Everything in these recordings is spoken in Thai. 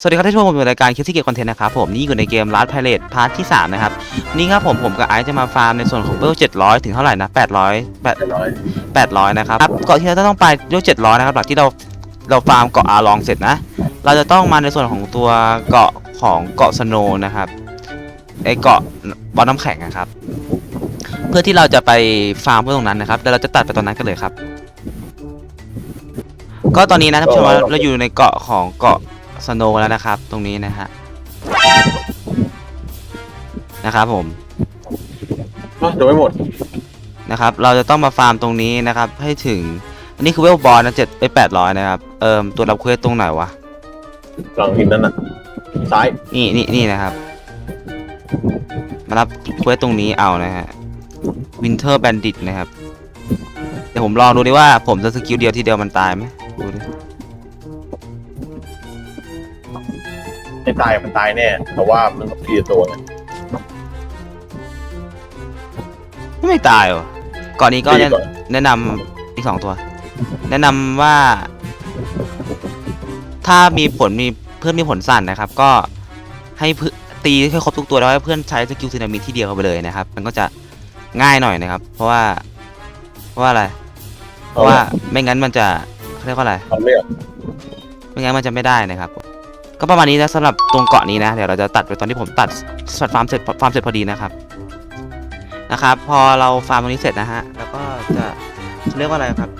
สวัสดีครับท่านผู้ชมผมอยู่รายการคิดที่เกียร์คอนเทนต์นะครับผมนี่อยู่ในเกมลัดไพเรตพาร์ทที่ 3 นะครับ นี่ครับผมผมกับไอซ์จะมาฟาร์มในส่วนของเวล700ถึงเท่าไหร่นะ800เจ็ดร้อย8 800นะครับเกาะที่เราจะต้องไปเวล700นะครับหลังที่เราเราฟาร์มเกาะอาลองเสร็จนะ เราจะต้องมาในส่วนของตัวเกาะของเกาะสโนนะครับไอเกาะบอลน้ำแข็งนะครับ เพื่อที่เราจะไปฟาร์มเพื่อตรงนั้นนะครับเดี๋ยวเราจะตัดไปตรงนั้นกันเลยครับ ก็ตอนนี้นะท่านผู้ชมว่าเราอยู่ในเกาะของเกาะ สโนว์แล้วนะครับ ตรงนี้นะฮะนะครับผมอะเดี๋ยวไม่หมดนะครับ เราจะต้องมาฟาร์มตรงนี้นะครับ ให้ถึง อันนี้คือเวลบอลนะเจ็ดไปแปดร้อยนะครับ เอ่มตัวรับเควสตรงไหนวะหลังหินนั่นน่ะซ้ายนี่นี่นี่นะครับ มารับเควสตรงนี้เอานะฮะ Winter Bandit นะครับ เดี๋ยวผมลองดูดิว่าผมจะสกิลเดียวทีเดียวมันตายไหม ไม่ตายมันตายแน่ แต่ว่ามันต้องทีละตัวไงไม่ตายว่ะก่อนนี้ก็ตีแนะก่อนแนะนำอีกสองตัว แนะนำว่า ถ้ามีผลมีเพื่อนมีผลสั่นนะครับ ก็ให้เพื่อนตีให้ครบทุกตัวแล้วให้เพื่อนใช้สกิลซีนามิที่เดียวเข้าไปเลยนะครับ มันก็จะง่ายหน่อยนะครับ เพราะว่าเพราะว่าอะไร เพราะว่าไม่งั้นมันจะเขาเรียกว่าอะไรทำไม่ออกไม่งั้นมันจะไม่ได้นะครับ ก็ประมาณนี้นะสำหรับตรงเกาะนี้นะเดี๋ยวเราจะตัดไปตอนที่ผมตัดสัตว์ฟาร์มเสร็จฟาร์มเสร็จพอดีนะครับนะครับ พอเราฟาร์มตรงนี้เสร็จนะฮะแล้วก็จะเรียกว่าอะไรครับ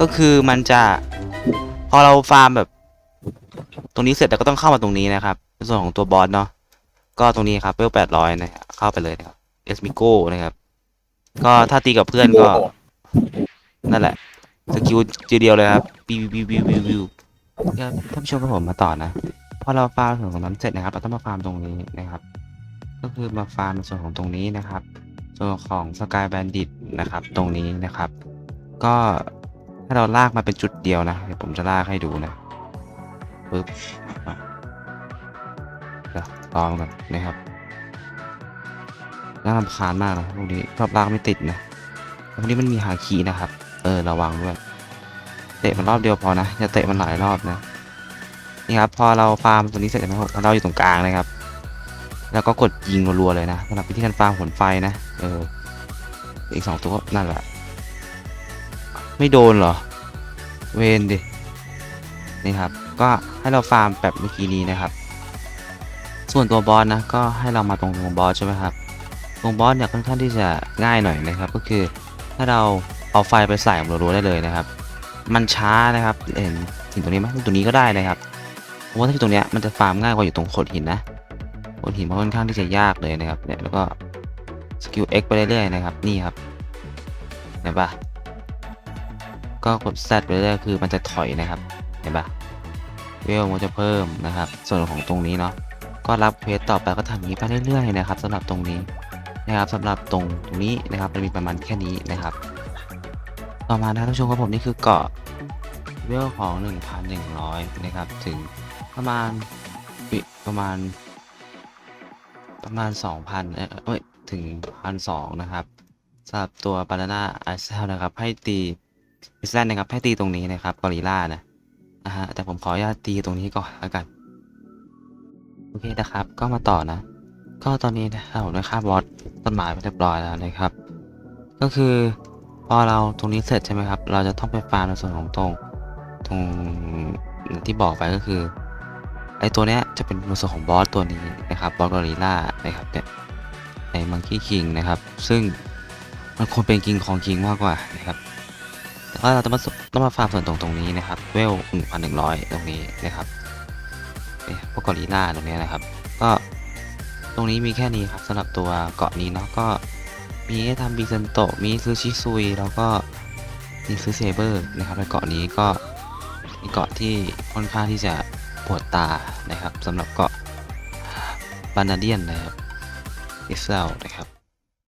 ก็คือมันจะพอเราฟาร์มแบบ ตรงนี้เสร็จเราก็ต้องเข้ามาตรงนี้นะครับในส่วนของตัวบอสเนาะก็ตรงนี้ครับเวลแปดร้อยนะฮะเข้าไปเลยนะครับเอสมิโก้นะครับ ก็ถ้าตีกับเพื่อนก็ นั่นแหละสกิลจีเดียวเลยครับบิวบิวบิวบิวบิว ครับท่านผู้ชมกับผมมาต่อนะ พอเราฟาร์มส่วนของนั้นเสร็จนะครับ เราต้องมาฟาร์มตรงนี้นะครับ ก็คือมาฟาร์มในส่วนของตรงนี้นะครับ ส่วนของสกายแบนดิตนะครับ ตรงนี้นะครับ ก็ถ้าเราลากมาเป็นจุดเดียวนะเดี๋ยวผมจะลากให้ดูนะปึ๊บเดี๋ยวลองกันนะครับน่ารำคาญมากนะพวกนี้ชอบลากไม่ติดนะพวกนี้มันมีหาคีนะครับ เออระวังด้วย เตะมันรอบเดียวพอนะอย่าเตะมันหลายรอบนะนี่ครับพอเราฟาร์มตัวนี้เสร็จแล้วเราอยู่ตรงกลางนะครับ แล้วก็กดยิงรัวๆเลยนะสำหรับวิธีการฟาร์มผลไฟนะเอออีกสองตัวนั่นแหละ ไม่โดนเหรอ เวนดินี่ครับ ก็ให้เราฟาร์มแบบเมื่อกี้นี้นะครับ ส่วนตัวบอสนะก็ให้เรามาตรงตรงบอสใช่ไหมครับตรงบอสเนี่ยค่อนข้างที่จะง่ายหน่อยนะครับ ก็คือถ้าเราเอาไฟไปใส่รัวๆได้เลยนะครับ มันช้านะครับเห็นถึงตรงนี้ไหมตรงนี้ก็ได้นะครับเพราะว่าถ้าอยู่ตรงเนี้ยมันจะฟาร์มง่ายกว่าอยู่ตรงโขดหินนะโขดหินมันค่อนข้างที่จะยากเลยนะครับเนี่ยแล้วก็สกิล X ไปเรื่อยๆนะครับนี่ครับเห็นปะก็กด Z ไปเรื่อยๆคือมันจะถอยนะครับเห็นปะเวลมันจะเพิ่มนะครับ ส่วนของตรงนี้เนาะก็รับเควสต่อไปก็ทำอย่างนี้ไปเรื่อยๆนะครับสำหรับตรงนี้นะครับสำหรับตรงตรงนี้นะครับมันมีประมาณแค่นี้นะครับ ต่อมานะท่านผู้ชมครับผมนี่คือเกาะเวลของ 1,100 นะครับ ถึงประมาณประมาณ ประมาณ 2,000 เอ้ยเอ้ยถึง 1,200 นะครับสำหรับตัวบานาน่าไอเซลนะครับ ให้ตีอิสแลนนะครับ ให้ตีตรงนี้นะครับกอริล่านะนะฮะแต่ผมขออนุญาตตีตรงนี้ก่อนแล้วกัน โอเคนะครับ ก็มาต่อนะ ก็ตอนนี้นะครับผมได้ค่าบอสต้นไม้ไปเรียบร้อยแล้วนะครับ ก็คือ พอเราตรงนี้เสร็จใช่ไหมครับ เราจะต้องไปฟาร์มในส่วนของตรงตรงที่บอกไปก็คือไอตัวเนี้ยจะเป็นในส่วนของบอสตัวนี้นะครับบอสกอริล่านะครับเนี่ยในมังคีคิงนะครับ ซึ่งมันควรเป็นกิงของคิงมากกว่านะครับแต่ว่าเราต้องมาต้องมาฟาร์มส่วนตรงตรงนี้นะครับเวล1,100ตรงนี้นะครับเนี่ยพวกกอริล่าตรงนี้นะครับ ก็ตรงนี้มีแค่นี้ครับสำหรับตัวเกาะนี้เนาะก็ มีให้ทำบีเซนโตะมีซื้อชิซุย แล้วก็มีซื้อเซเบอร์นะครับในเกาะนี้ก็เป็นเกาะที่ค่อนข้างที่จะปวดตานะครับสำหรับเกาะบานาเดียนนะครับอิสราเอลนะครับ